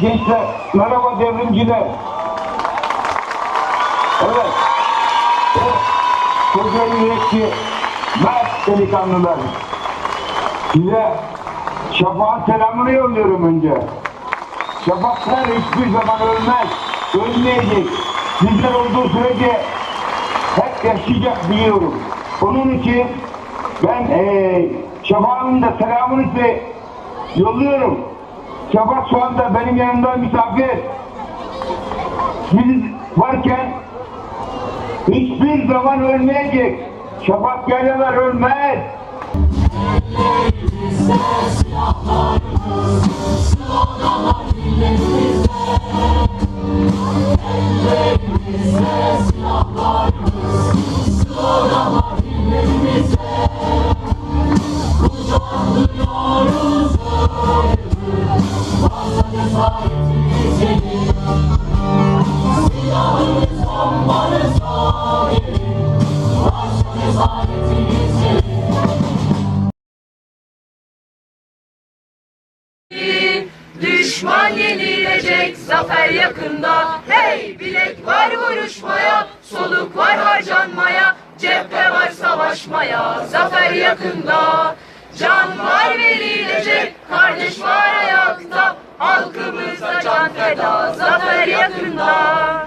gençler, merhaba devrimciler. Evet. Evet. Koca yürekli, mert delikanlılar. Size şafağın selamını yolluyorum önce. Şafaklar hiçbir zaman ölmez, ölmeyecek. Sizler olduğu sürece hep yaşayacak biliyorum. Onun için ben eee Şafak'ın da selamını size yolluyorum. Şafak şu anda benim yanımda misafir. Siz varken hiçbir zaman ölmeyecek. Şafak yaylalar ölmez. Düşman yenilecek, zafer yakında. Hey bilek var vuruşmaya, soluk var harcanmaya, cephe var savaşmaya, zafer yakında. Can var verilecek, kardeş var ayakta, halkımıza can feda, zafer yakında.